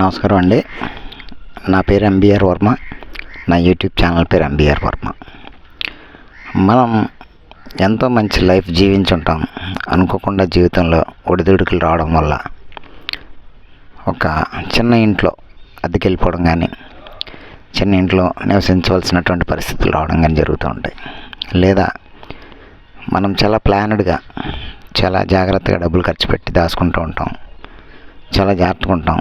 నమస్కారం అండి. నా పేరు ఎంబీఆర్ వర్మ. నా యూట్యూబ్ ఛానల్ పేరు ఎంబీఆర్ వర్మ. మనం ఎంతో మంచి లైఫ్ జీవించుంటాం. అనుకోకుండా జీవితంలో ఒడిదుడుకులు రావడం వల్ల ఒక చిన్న ఇంట్లో అద్దెకెళ్ళిపోవడం కానీ చిన్న ఇంట్లో నివసించవలసినటువంటి పరిస్థితులు రావడం కానీ జరుగుతూ ఉంటాయి. లేదా మనం చాలా ప్లానెడ్గా చాలా జాగ్రత్తగా డబ్బులు ఖర్చు పెట్టి దాచుకుంటూ ఉంటాం. చాలా జాగ్రత్తగా ఉంటాం.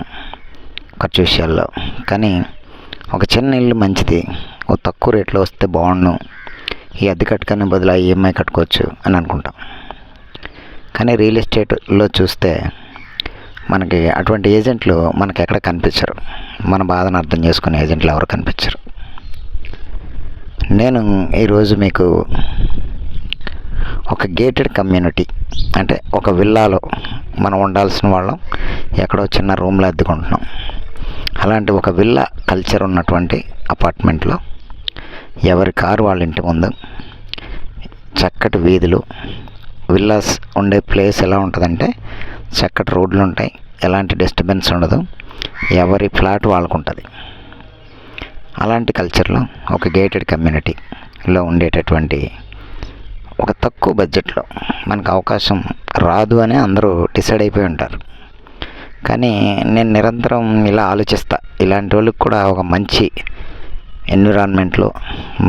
ఖర్చు విషయాల్లో. కానీ ఒక చిన్న ఇల్లు మంచిది. ఓ తక్కువ రేట్లో వస్తే బాగుండు. ఈ అద్దె కట్టుకునే బదులు ఈఎంఐ కట్టుకోవచ్చు అని అనుకుంటాం. కానీ రియల్ ఎస్టేట్లో చూస్తే మనకి అటువంటి ఏజెంట్లు మనకి ఎక్కడ కనిపించరు. మన బాధను అర్థం చేసుకునే ఏజెంట్లు ఎవరు కనిపించరు. నేను ఈరోజు మీకు ఒక గేటెడ్ కమ్యూనిటీ అంటే ఒక విల్లాలో మనం ఉండాల్సిన వాళ్ళం. ఎక్కడో చిన్న రూమ్లో అద్దెకుంటున్నాం అలాంటి ఒక విల్లా కల్చర్ ఉన్నటువంటి అపార్ట్మెంట్లో ఎవరి కారు వాళ్ళ ఇంటి ముందు చక్కటి వీధులు విల్లాస్ ఉండే ప్లేస్ ఎలా ఉంటుందంటే చక్కటి రోడ్లు ఉంటాయి ఎలాంటి డిస్టర్బెన్స్ ఉండదు ఎవరి ఫ్లాట్ వాళ్ళకు ఉంటుంది. అలాంటి కల్చర్లో ఒక గేటెడ్ కమ్యూనిటీలో ఉండేటటువంటి ఒక తక్కువ బడ్జెట్లో మనకు అవకాశం రాదు అని అందరూ డిసైడ్ అయిపోయి ఉంటారు. కానీ నేను నిరంతరం ఇలా ఆలోచిస్తా. ఇలాంటి వాళ్ళకి కూడా ఒక మంచి ఎన్విరాన్మెంట్లో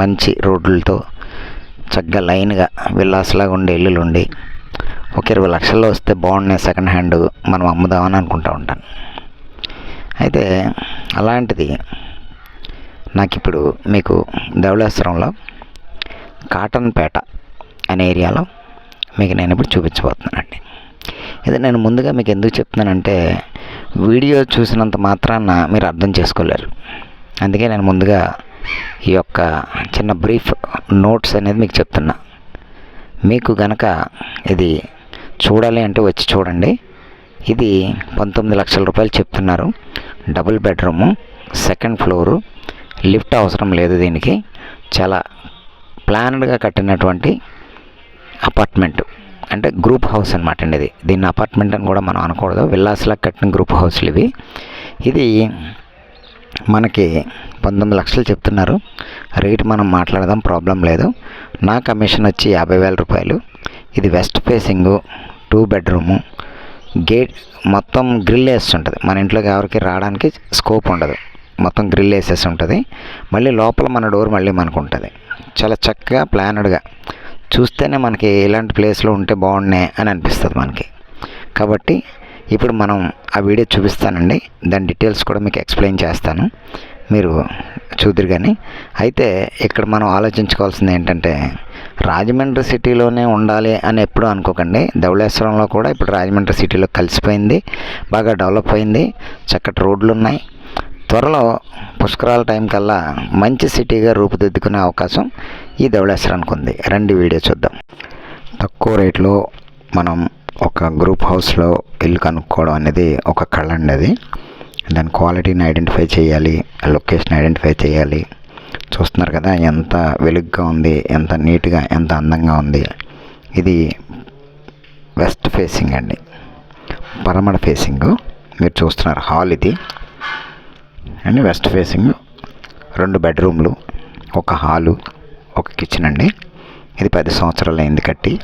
మంచి రోడ్లతో చక్కగా లైన్గా విల్లాస్లాగా ఉండే ఇల్లులు ఉండి ఒక ఇరవై లక్షల్లో వస్తే బాగున్నాయి సెకండ్ హ్యాండ్ మనం అమ్ముదామని అనుకుంటూ ఉంటాను. అయితే అలాంటిది నాకు ఇప్పుడు మీకు ధవళేశ్వరంలో కాటన్పేట అనే ఏరియాలో మీకు నేను ఇప్పుడు చూపించబోతున్నానండి. ఇది నేను ముందుగా మీకు ఎందుకు చెప్తున్నానంటే వీడియో చూసినంత మాత్రాన మీరు అర్థం చేసుకోలేరు. అందుకే నేను ముందుగా ఈ యొక్క చిన్న బ్రీఫ్ నోట్స్ అనేది మీకు చెప్తున్నా. మీకు గనక ఇది చూడాలి అంటే వచ్చి చూడండి. ఇది పంతొమ్మిది లక్షల రూపాయలు చెప్తున్నారు. Double bedroom second floor lift అవసరం లేదు దీనికి. చాలా ప్లాన్డ్గా కట్టినటువంటి అపార్ట్మెంట్. అంటే గ్రూప్ హౌస్ అనమాట అండి ఇది. దీన్ని అపార్ట్మెంట్ అని కూడా మనం అనకూడదు. విల్లాస్లా కట్టిన గ్రూప్ హౌస్లు ఇవి. ఇది మనకి పంతొమ్మిది లక్షలు చెప్తున్నారు. రేట్ మనం మాట్లాడదాం ప్రాబ్లం లేదు. నా కమిషన్ వచ్చి యాభై వేల రూపాయలు. ఇది west facing two bedroom gate మొత్తం గ్రిల్ వేస్తుంటుంది ఉంటుంది. మన ఇంట్లోకి ఎవరికి రావడానికి స్కోప్ ఉండదు. మొత్తం గ్రిల్ వేసేసి ఉంటుంది. మళ్ళీ లోపల మన డోర్ మళ్ళీ మనకు ఉంటుంది. చాలా చక్కగా ప్లానెడ్గా చూస్తేనే మనకి ఇలాంటి ప్లేస్లో ఉంటే బాగున్నాయి అని అనిపిస్తుంది మనకి. కాబట్టి ఇప్పుడు మనం ఆ వీడియో చూపిస్తానండి. దాని డీటెయిల్స్ కూడా మీకు ఎక్స్ప్లెయిన్ చేస్తాను. మీరు చూద్దరు కానీ అయితే ఇక్కడ మనం ఆలోచించుకోవాల్సింది ఏంటంటే రాజమండ్రి సిటీలోనే ఉండాలి అని ఎప్పుడు అనుకోకండి. ధవళేశ్వరంలో కూడా ఇప్పుడు రాజమండ్రి సిటీలో కలిసిపోయింది బాగా డెవలప్ అయింది చక్కటి రోడ్లు ఉన్నాయి త్వరలో పుష్కరాల టైం కల్లా మంచి సిటీగా రూపుదిద్దుకునే అవకాశం ఈ ధవళేశ్వరానికి ఉంది. రండి వీడియో చూద్దాం. తక్కువ రేట్లో మనం ఒక గ్రూప్ హౌస్లో ఇల్లు కనుక్కోవడం అనేది ఒక కళ అండి అది. దాని క్వాలిటీని ఐడెంటిఫై చేయాలి లొకేషన్ ఐడెంటిఫై చేయాలి. చూస్తున్నారు కదా ఎంత వెలుగ్గా ఉంది ఎంత నీట్గా ఎంత అందంగా ఉంది. ఇది వెస్ట్ ఫేసింగ్ అండి. పరమడ ఫేసింగ్ మీరు చూస్తున్నారు హాల్ ఇది. అండ్ వెస్ట్ ఫేసింగ్ రెండు బెడ్రూమ్లు ఒక హాలు ఒక కిచెన్ అండి. ఇది పది సంవత్సరాలు అయింది కట్టి.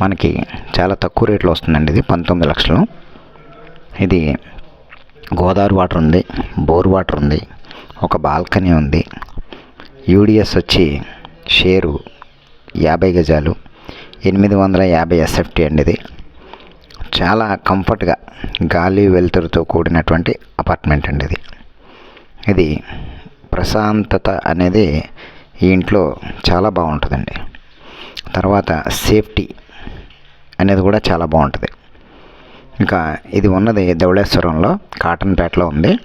మనకి చాలా తక్కువ రేట్లో వస్తుందండి ఇది పంతొమ్మిది లక్షలు. ఇది గోదావరి వాటర్ ఉంది బోర్ వాటర్ ఉంది ఒక బాల్కనీ ఉంది. యూడిఎస్ వచ్చి షేరు యాభై గజాలు ఎనిమిది వందల యాభై ఎస్ఎఫ్టీ అండి ఇది. చాలా కంఫర్ట్గా గాలి వెలుతురుతో కూడినటువంటి అపార్ట్మెంట్ అండి ఇది. ఇది ప్రశాంతత అనేది ఈ ఇంట్లో చాలా బాగుంటుందండి. తర్వాత సేఫ్టీ అనేది కూడా చాలా బాగుంటుంది. ఇంకా ఇది ఉన్నది ధవళేశ్వరంలో కాటన్పేటలో ఉంది.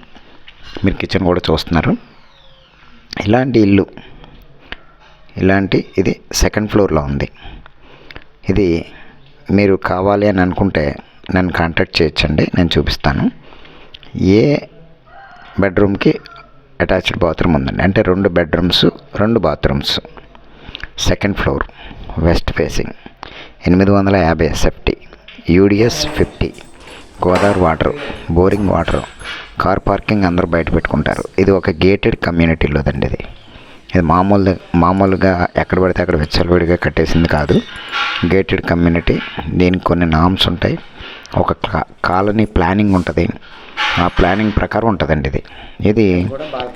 మీరు కిచెన్ కూడా చూస్తున్నారు. ఇలాంటి ఇల్లు ఇలాంటి ఇది సెకండ్ ఫ్లోర్లో ఉంది. ఇది మీరు కావాలి అని అనుకుంటే నన్ను కాంటాక్ట్ చేయొచ్చండి నేను చూపిస్తాను. ఏ బెడ్రూమ్కి అటాచ్డ్ బాత్రూమ్ ఉందండి. అంటే రెండు బెడ్రూమ్స్ రెండు bathrooms. Second floor west facing. ఎనిమిది వందల యాభై SFT. UDS fifty. Godavari water boring water. Car parking అందరూ బయట పెట్టుకుంటారు. ఇది ఒక గేటెడ్ కమ్యూనిటీలోదండి ఇది. ఇది మామూలు మామూలుగా ఎక్కడ పడితే అక్కడ విచ్చలవిడిగా కట్టేసింది కాదు. Gated community. దీనికి కొన్ని నామ్స్ ఉంటాయి. ఒక కాలనీ ప్లానింగ్ ఉంటుంది. ఆ ప్లానింగ్ ప్రకారం ఉంటుందండి ఇది. ఇది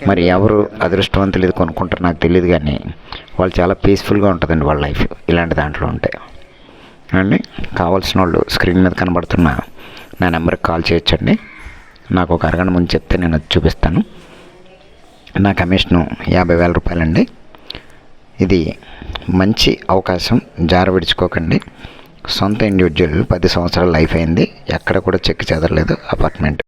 మరి ఎవరు అదృష్టవంతులు ఇది కొనుక్కుంటారు నాకు తెలియదు కానీ వాళ్ళు చాలా పీస్ఫుల్గా ఉంటుందండి వాళ్ళ లైఫ్ ఇలాంటి దాంట్లో ఉంటే. అండి కావాల్సిన వాళ్ళు స్క్రీన్ మీద కనబడుతున్న నా నెంబర్కి కాల్ చేయొచ్చండి. నాకు ఒక అరగంట ముందు చెప్తే నేను అది చూపిస్తాను. నా కమిషను యాభై వేల రూపాయలండి. ఇది మంచి అవకాశం జార విడుచుకోకండి. సొంత ఇండివిజువల్ పది సంవత్సరాల లైఫ్ అయింది. ఎక్కడ కూడా చెక్ చెదరలేదు. అపార్ట్మెంట్